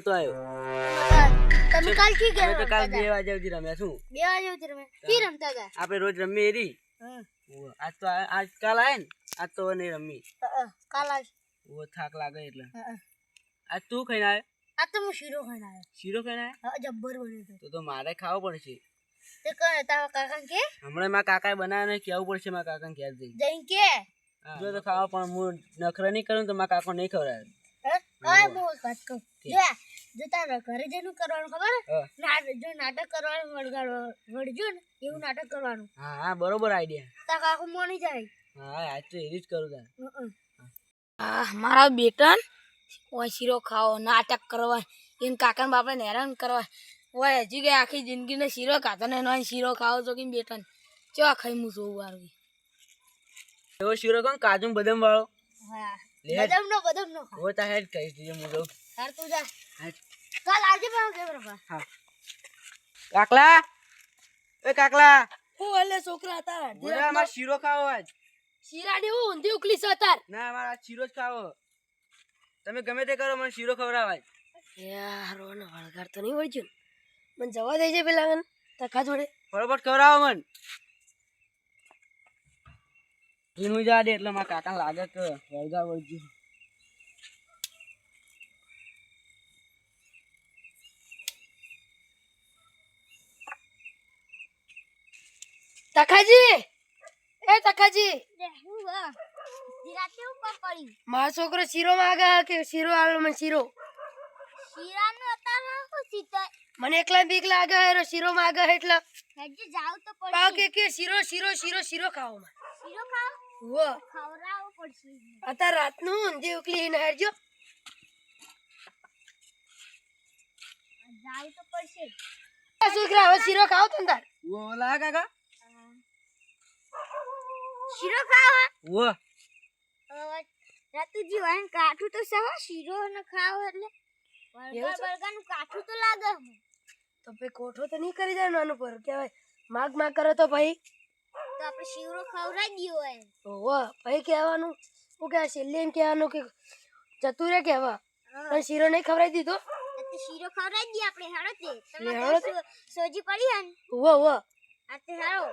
નતો આવ્યો તમે કાલ કી ગયા તો કાલ બે વાગે સુધી રમ્યા છું. બે વાગે ઉતરી તમે કી રમતા હતા? આપણે રોજ રમીએ એરી આજ તો આજ કાલ આય ને આજ તો નહીં રમી કાલ આજ. ઓ થાક લાગે એટલે. આજ તું ખાઈને આવ્યો આ તો હું શીરો ખાઈને આવ્યો શીરો ખાઈને આવ્યો હા, જબ્બર બન્યો તો તો મારે ખાવો પડશે. તે કણ તારા કાકા કે? હમણાં મારા કાકાએ બનાવ્યો ને કેવું પડશે મારા કાકાને ઘેર જઈ જઈને કે? જો તો ખાવા પણ હું નખરા નહીં કરું તો મારા કાકો નહીં ખવડાવે. હે? હા હું વાત કહું. જો જો તારા ઘરે જેનું કરવાનું ખબર ના જો નાટક કરવાનું વળગાડવા વળજો ને એવું નાટક કરવાનું. હા હા બરોબર આઈડિયા તારા કાકો મોની જાય. હા આજ તો એરી જ કરું તાર. હા મારા બેટન ઓય શીરો ખાઓ નાટક કરવા એને કાકા ને બાપા હેરાન કરવા. ઓય હજી કે આખી જિંદગીને શીરો ખાતો ને એનો શીરો ખાવો છો કે બેટન? ચો ખાઈ હું જોઉં વારવી એવો શીરો કોણ? કાજુ બદામ વાળો. હા. લે. બદામ નો બદામ નો ખા હવે તા હેડ કહીશ દીજે હું જઉં. તાર તું જા. કાલ આવજે પણ કેમ રફા હા. કાકલા? એ કાકલા. હું એટલે છોકરા હતા. બોલે અમારે શીરો ખાવો આજ. હું ઊંધી ઉકલી સતાર ના મારા શીરો જ ખાવો. તમે ગમે તે કરો મને શીરો ખવડાવાય યાર ઓને વળગાર તો નહીં વળજ્યું મને જવા દેજે પેલા મને. તકા જોડે બરોબર ખવડાવો મન. જૂનું જા દે એટલે મારા કાકા લાગે કે વળગા વળગ્યું. તખાજી! એ તકાજી મારો છોકરો શીરો માંગે કે શીરો આલો મને શીરો? મને એકલા બીક લાગે એરો શીરો માંગે એટલે. હેજે જાવ તો કે કે શીરો શીરો શીરો શીરો ખાવો માં શીરો ખાવ. વો. પડશે. અત્યારે રાતનું ઊંધી ઉકલી ને હેરજો જાવ તો પડશે. આ હવે શીરો ખાવો તમ તાર. ઓલા કાકા? શીરો ખાવ? ઓ રાતુજી વાન કાઠું તો સહ શીરો ન ખાવ એટલે? કાઠું તો લાગે તો ભાઈ કોઠો તો નહીં કરી જાય નાનું પર. કહેવાય માગ માગ કરો તો ભાઈ તો આપણે શીરો ખવડાવી દીયો એમ ઓહો ભાઈ કહેવાનું હું કે છેલ્લે એમ કહેવાનું કે જતું રે કહેવા પણ શીરો નહીં ખવડાવી દીધો? તો શીરો ખવડાવી દઈએ આપણે હાડો તે. તમે સોજી પડી હન ઓહો ઓહો આ તે હાડો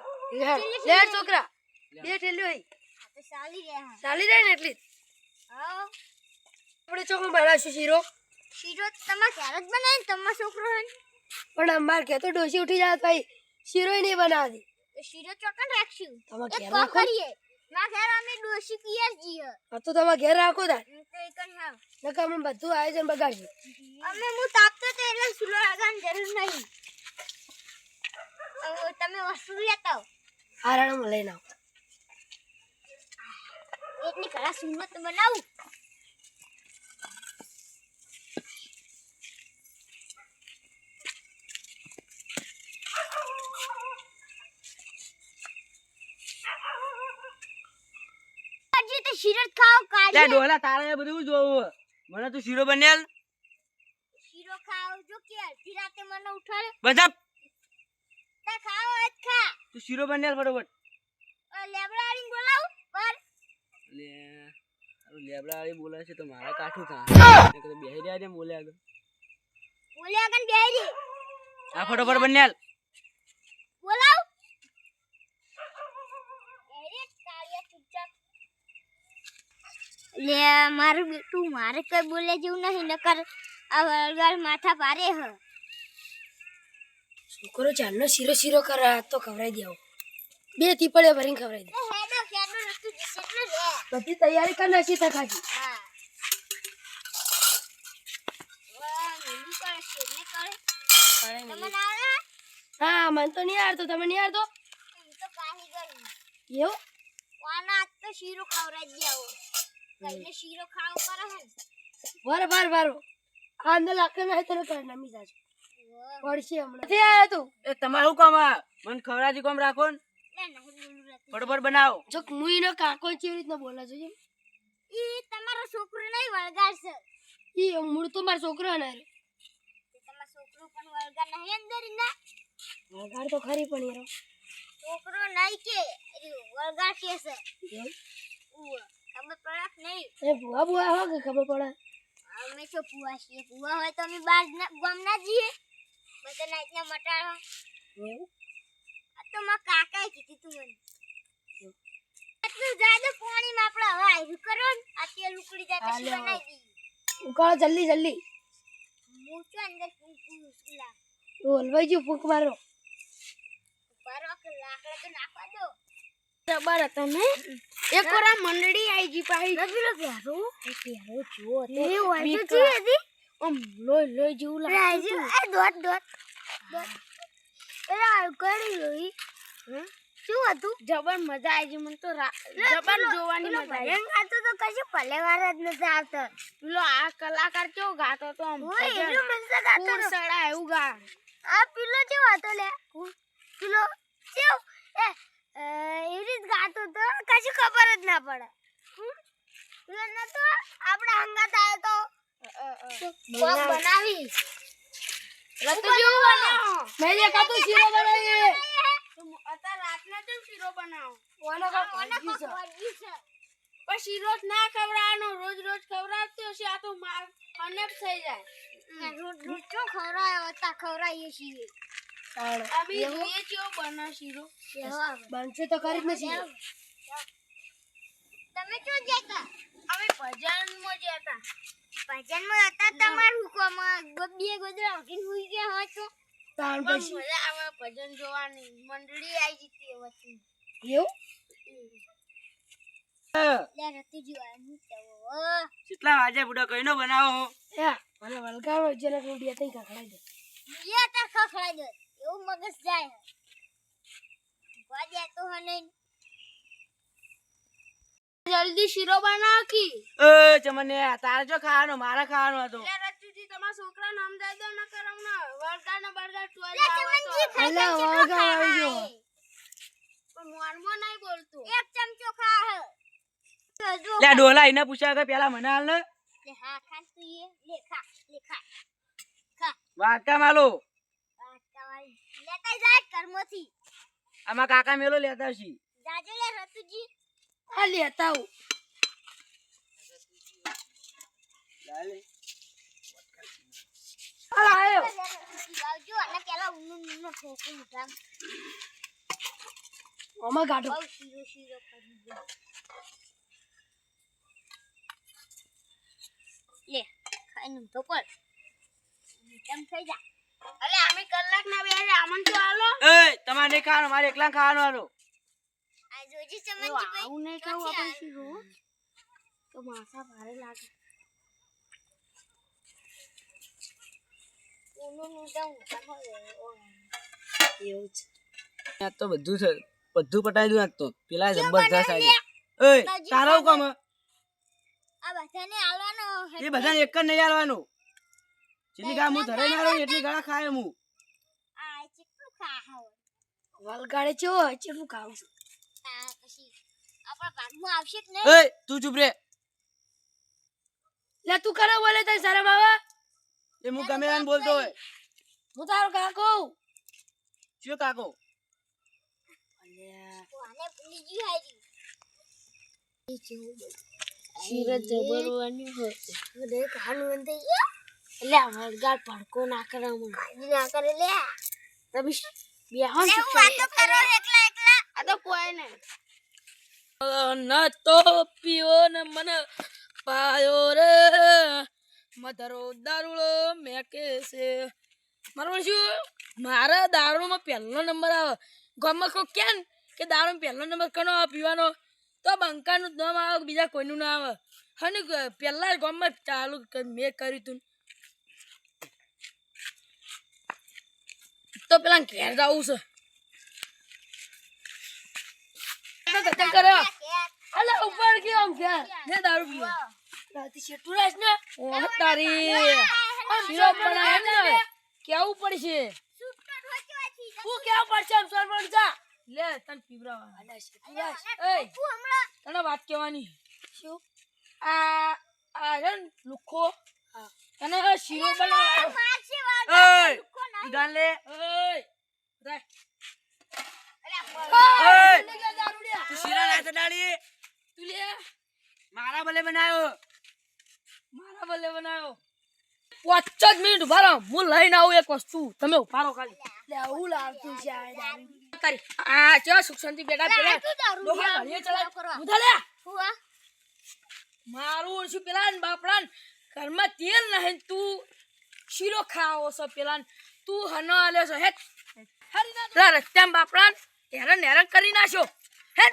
લે છોકરા. બે ઠેલ્યો હોય. આ તો ચાલી રહ્યા ચાલી જાય ને એટલી હા. આપણે ચોકમાં બનાવશું શીરો. શીરો તો તમારે ક્યારે જ બનાવે ને તમારો છોકરો હે પણ અમાર કે તો ડોસી ઉઠી જાય ભાઈ શીરો નહીં બનાવતી. તો શીરો ચોકન રાખશું તમે ઘેર રાખો ના. ઘેર અમે ડોશી પિયર જીએ આ તો તમે ઘેર રાખો તો હાવ. અમે બધું આયોજન બગાડશું અમે હું તાપતો તો એટલે સુલો લગાન જરૂર નહીં. તમે વસ્તુ લેતા હારાણું લઈને આવો. એટલી કળા સુનો તો બનાવું હજી તો શીરો ખાવ ખાઓ લે ડોલા તારે બધું જોવું. મને તું શીરો બનેલ શીરો ખાવ જો કે અડધી રાતે મને ઉઠાડે. બધા તે ખાવ આજ ખા. તું શીરો બનેલ ફટાફટ. લેબડાડીને બોલાવું? પર. લે તારું લેબડા બોલે છે તો મારે કાઠું થા બેહી રહ્યા છે બોલે આગળ. બોલે આગળ બેહી આ ફટાફટ બનેલ બોલાવ. લે મારું બેટું મારે કઈ બોલે જેવું નહીં નકર આ વળગાડ માથા પારે હ. છોકરો ચાલનો શીરો શીરો કર તો ખવરાઈ દેવો બે બે પડે ભરીને ખવરાઈ દે. બધી તૈયારી કર નાખી તકાજી હા. હા મને તો નહીં આવડતું. તમે નહીં આવડતો? એવું? કોના આજ તો શીરો ખવરાઈ દેવો કઈને શીરો ખાવ કરે હે ને. વાર વાર વાર. આ અંદર લાકડ ના તને કર નમી જાજો વાહ. પડશે હમણાં. નથી આવ્યો તું? એ તમારું કામ આ. મને ખવડાવતી કોમ રાખો ને. નહીં ફટાફટ બનાવો. જો મુઈનો કાકો કેવી રીતના બોલા જોઈએ ઈ તમારો છોકરો નહીં વળગાડશે ઈ મૂળ તો મારો છોકરો ને રે. તમારો છોકરો પણ વળગાડ નહીં અંદર ના? વગાડ તો ખરી પણ યાર. છોકરો નહીં કે વળગાડ કે છે એમ? ઉવ્વ. ખબર પડે કે નહીં એ ભુવા ભુવા હો કે ખબર પડે? અમે તો પુવા છીએ. પુવા હોય તો અમે બાર ના ગામ ના જઈએ બધા નાઈટના મટાડો આ તો મારા કાકાએ કીધું તું મને. એટલું જાદુ પાણીમાં આપણે હવે આવ્યું કરો ને આ તેલ ઉકળી જાય પછી બનાવી દઈએ. ઉકાળો જલ્દી જલ્દી. હું તો અંદર ફૂંકું ઉસલા તો હલવાઈ જો ફૂંક મારો. બારો કે લાકડા તો નાખવા દો. જબર તમે? એક વાર મંડળી આઈ ગઈ પાહી નથી લો પ્યારો એ પ્યારો જો એ હોય તો જી હતી આમ લોહી લોહી જેવું લાગે એ દોટ દોટ દોટ એલા કરી લોઈ શું હતું? જબર મજા આવી ગઈ મને તો જબર જોવાની મજા આવી ગાતો તો કશું પલેવાર જ નથી આવતો. પેલો આ કલાકાર કેવો ગાતો તો આમ એટલું મસ્ત ગાતો સડા એવું ગા આ પેલો કેવો હતો લે. પેલો કેવો એ એવી રીત ગાતો તો કશું ખબર જ ના પડે? પેલો નતો આપણે હંગાત આવ્યો તો. કોક બનાવી? મેં જે કાતો શીરો અત્યારે રાતના શીરો બનાવો. ઓનો કા ભાગ્યું છે. પણ શીરો જ ના ખવડાવવાનો. રોજ રોજ ખવડાવતો હશે આ તો માર અનેક થઈ જાય. રોજ રોજ ચો ખવડાયો હતા ખવડાવીએ છીએ. બનશે તો કરી જ નથી તમે ક્યાં ગયા અમે ભજનમાં હતા. ભજનમાં હતા તમારું કોમાં? બે ગોદરા ઉઠીને હુઈ ગયા હોય તો? તાણ પછી. મજા આવે ભજન જોવાની. મંડળી આવી જતી વચ્ચે. એવું? કેટલા વાગે બુડા કઈનો બનાવો યા મને વલગાવો જરા રોડિયા તઈ ખખડાઈ દે. લે તાર ખખડાઈ દે. એવું મગજ જાય. વાજે તો હને. જલ્દી શીરો બનાવી એ ચમને તારે જો ખાવાનો મારે ખાવાનો હતો. લે રતુજી તમારા છોકરા નામ જાય દો ન કરમ ના વરદાન ને બળગા લે ચમનજી ખાઈ ખાઈ કેટલો વાગા આવી ગયો. પણ મોનમાં નહીં બોલતું. એક ચમચો ખા હે. લે ડોલા એને પૂછ્યા કે પેલા મને હાલ ને. લે હા ખાસ તું એ. લે ખા લે ખા ખા. વાટકા માલો આ તમારી લેતા જાય કર્મોથી આમાં કાકા મેલો લેતા છી જાજો લે રતુજી. આ લેતા આવું. અલા આયો લે રતુજી લાવજો અને પેલા ઊનું ઊનું ઠોકું ઉઠામ આમાં ગાઢો. શીરો શીરો કરી દો લે ખાઈને તો પડ કેમ થઈ જા. અલે અમે કલાક ના બેહે આમન તો આલો. એ તમારે નહીં ખાવાનો મારે એકલા ખાવાનો આલો. આ જોજી ચમનજી ભાઈ આવું નહીં ખાવું સી શીરો તો માસા ભારે લાગે. ઊનું નું તો એવું છે. આ તો બધું છે બધું પટાઈ દઉં આજ તો. પેલા જબરજસ્ત આવી એ તારો હું કામ? હે? આ બધાને આલવાનો એ બધાને એક જ નહીં આલવાનું. જેટલી ગા હું ધરે ના એટલી ગાળા ખાય હું. આ વલગાડે છો ચેટલું ખાવ છું. આ પછી આપણા ભાગમાં આવશે કે નહીં એ તું ચૂપ રે. લે તું કરે બોલે તઈ શરમ આવે એ હું ગમે બોલતો હોય. હું તારો કાકો શું કાકો. તો આને ભૂલી ગયું હારી. શીરો જબરવાની હોય. બધે ખાનું અંતે એટલે આ ભડકો પડકો ના કરે મને. ના કરે લે. તમે બેહો ને વાતો કરો એકલા એકલા. આ તો કોઈ નહીં. ન તો પીઓ ને મને પાયો રે. મધરો દારૂળો મેકે છે. મારું શું? મારા દારૂમાં પહેલો નંબર આવે. ગામમાં કોઈ કે ને કે દારૂમાં પહેલો નંબર કનો આવે? પીવાનો. તો બંકાનું નામ આવે બીજા કોઈનું ના આવે. હને પહેલા જ ગામમાં ચાલુ ક- મેં કર્યું તું તો પેલા ઘેર જવું છે. અલે ઉપર ગયો આમ ઘેર. ને દારૂ પીવા. રાતે શેઠું રાખ ને? ઓહ તારી. શીરો બનાવે ને? કેવું પડશે? હું કેવું પડશે? આમ સરપંચ જા. લે તને પીવરાવા અલે તને વાત કહેવાની. શું? આ લુખો. તને શીરો બનાવ એ મારા ભલે બનાવ્યો મારા બદલે બનાવ્યો પાંચ જ મિનિટ ઊભા રહો હું લઈને આવું એક વસ્તુ તમે ઊભા રહો ખાલી આવું લાવતું છે આ. ચો સુખ ઘરમાં તેલ નહીં તું શીરો ખાવો છો પેલા તું હનો આલ્યો છો પેલા રસ્તામાં બાપડા હેરણ હેરાન હેરાન કરી નાખ્યો. હે?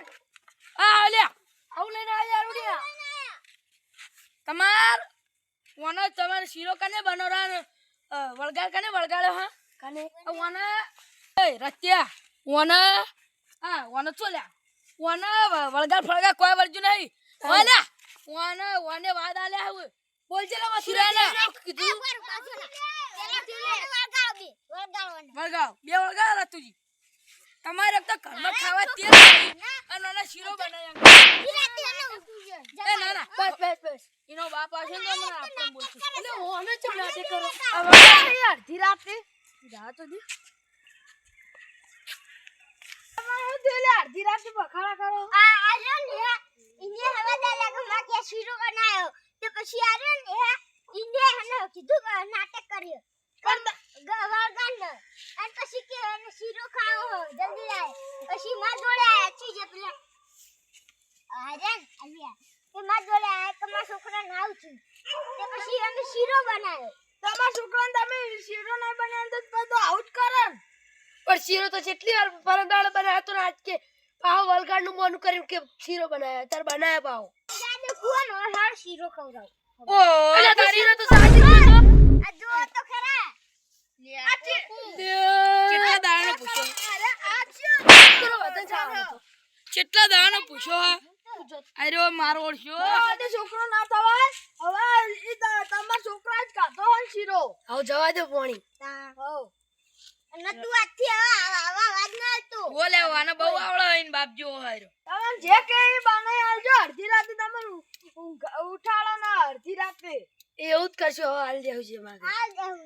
આ લે આવું લઈને આવ્યા રૂડિયા. તમાર વનો તમારે શીરો કને બનોરા વળગાડ કને વળગાડ્યો હા? કને? વન એ રત્યા વન હા વન ચોલ્યા વન વળગાડ ફળગા કોઈ વળજુ નહીં. ઓલ્યા વન વને વાદ આલ્યા હવે બોલ ચલા મથી રહેલા કીધું. વળગાવ. બે વળગાડ રતુજી. તમારે તો ઘરમાં ખાવા તેલ અને ઓલા શીરો બનાવ્યા એ ના ના. બસ બસ બસ. એનો બાપ આવશે ને તો મને આપણે બોલશું. એટલે ઓને ચમ નાટક કરો? હવે અડધી રાતે? જા તો દી તમારે તેલે અડધી રાતે બખાડા કરો. શીરો બનાવ્યો. તો પછી આરે ને ઇને હને કીધું કે કર્યો. કર્યું વળગાડ અને પછી કે એને શીરો ખાવો હો, જલ્દી લાય પછી માં જોડે આયા ચીજ પેલા આર્યન આલિયા કે માં જોડે આયા કે માં છોકરા નાવ છું તે પછી અમે શીરો બનાવ્યો તમારા છોકરાને તમે શીરો બનાવ્યો તો તો આવું જ પણ શીરો તો જેટલી વાર પરદાળ બનાવ્યો તો ને આજ કે પાવ વલગાડનું મોનું કર્યું કે શીરો બનાવ્યો. તાર બનાવ્યો પાવ. દાદુ કુવાનો હાર શીરો ખવડાવ. ઓ તારી તો સાચી કીધું. આ જો તો ખરા કેટલા દાવાનો પૂછો? અરે. કેટલા મારો ઓળખ્યો છોકરો ના થવાય. હવે ઈ છોકરા જ ખાતો હોય શીરો. હવે જવા દો પોણી. નતું આજથી આવા આવા વાત ના હતું બોલે આને બહુ આવડે બાપ જેવો હાર્યો તમે જે કે ઈ આવજો અડધી રાતે તમે ઉઠાડો ના અડધી રાતે. એવું જ કરશો હવે હાલ જેવું છે મારે હાલ દેવું